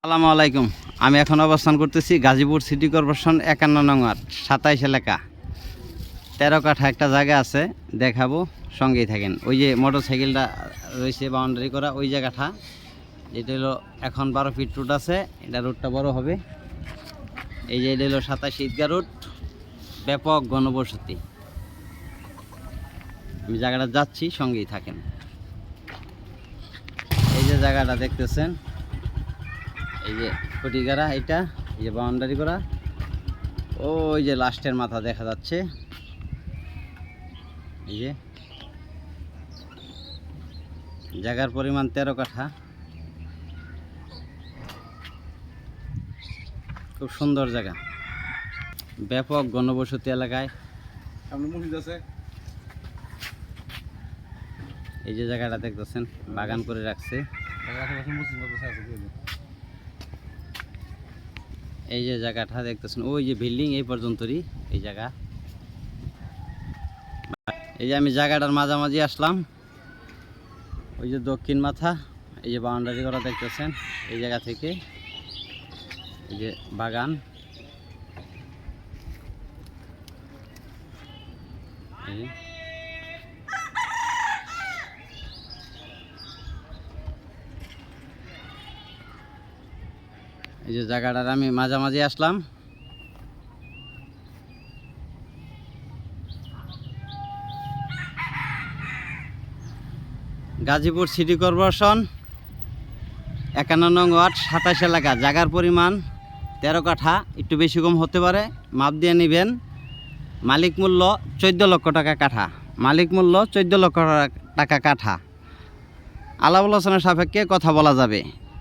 আসসালামু আলাইকুম। আমি এখন অবস্থান করতেছি গাজীপুর সিটি কর্পোরেশন একান্ন নং ওয়ার্ড, সাতাইশ এলাকা। তেরো কাঠা একটা জায়গা আছে, দেখাবো, সঙ্গেই থাকেন। ওই যে মোটর সাইকেলটা রয়েছে বাউন্ডারি করা, ওই জায়গাটা, যেটা হলো এখন বারো ফিট রুট আছে, এটা রুটটা বড় হবে। এই যে এটা হলো সাতাইশ ঈদগা রুট ব্যাপক গণবসতি। আমি জায়গাটা যাচ্ছি, সঙ্গেই থাকেন। এই যে জায়গাটা দেখতেছেন এই যে খুঁটিগারা এটা এই যে বাউন্ডারি করা। ওই যে লাস্টের মাথা দেখা যাচ্ছে। এই যে। জায়গার পরিমাণ তেরো কাঠা। খুব সুন্দর জায়গা। ব্যাপক গণবসতি এলাকায়। সামনে মসজিদ আছে। এই যে জায়গাটা দেখতেছেন বাগান করে রাখছে আর আশেপাশে মসজিদ মাদ্রাসা আছে কি হলো? এই যে জায়গাটা দেখতেছেন, ওই যে বিল্ডিং এই পর্যন্তই এই জায়গা। এই যে আমি জায়গাটার মাঝামাঝি আসলাম, ওই যে দক্ষিণ মাথা, এই যে বাউন্ডারি করা দেখতেছেন, এই জায়গা থেকে। এই যে বাগান। এই। এই যে জায়গাটার আমি মাঝামাঝি আসলাম। গাজীপুর সিটি কর্পোরেশন, একান্ন নং ওয়ার্ড সাতাশ এলাকা, জায়গার পরিমাণ তেরো কাঠা, একটু বেশি কম হতে পারে, মাপ দিয়ে নেবেন। মালিক মূল্য চোদ্দ লক্ষ টাকা কাঠা। মালিক মূল্য চোদ্দ লক্ষ টাকা কাঠা। আলাপ আলোচনার সাপেক্ষে কথা বলা যাবে।